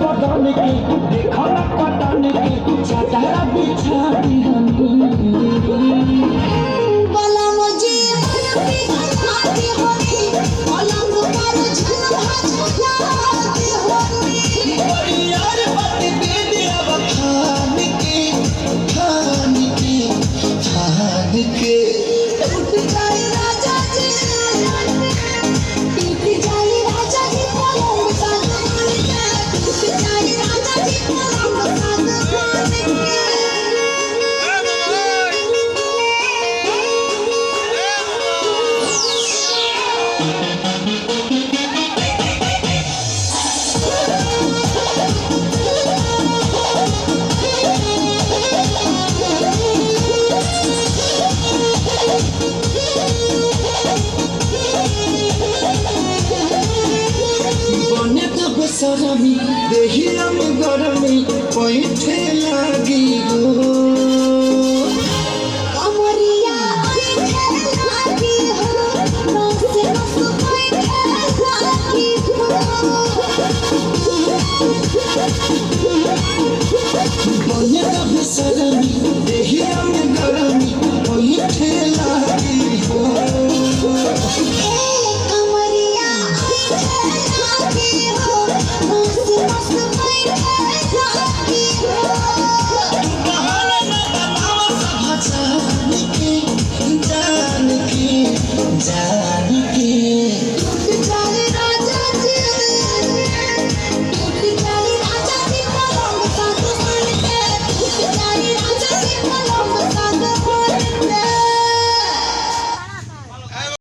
বদল রে খরা পাতাল রে চাচারা বিছানি সরবি দেখিলাম গরমে পয়েঠে লাগি গো सरमी देहिया में गरमी वही ठेला की हो ए कमरिया जान के जान के जान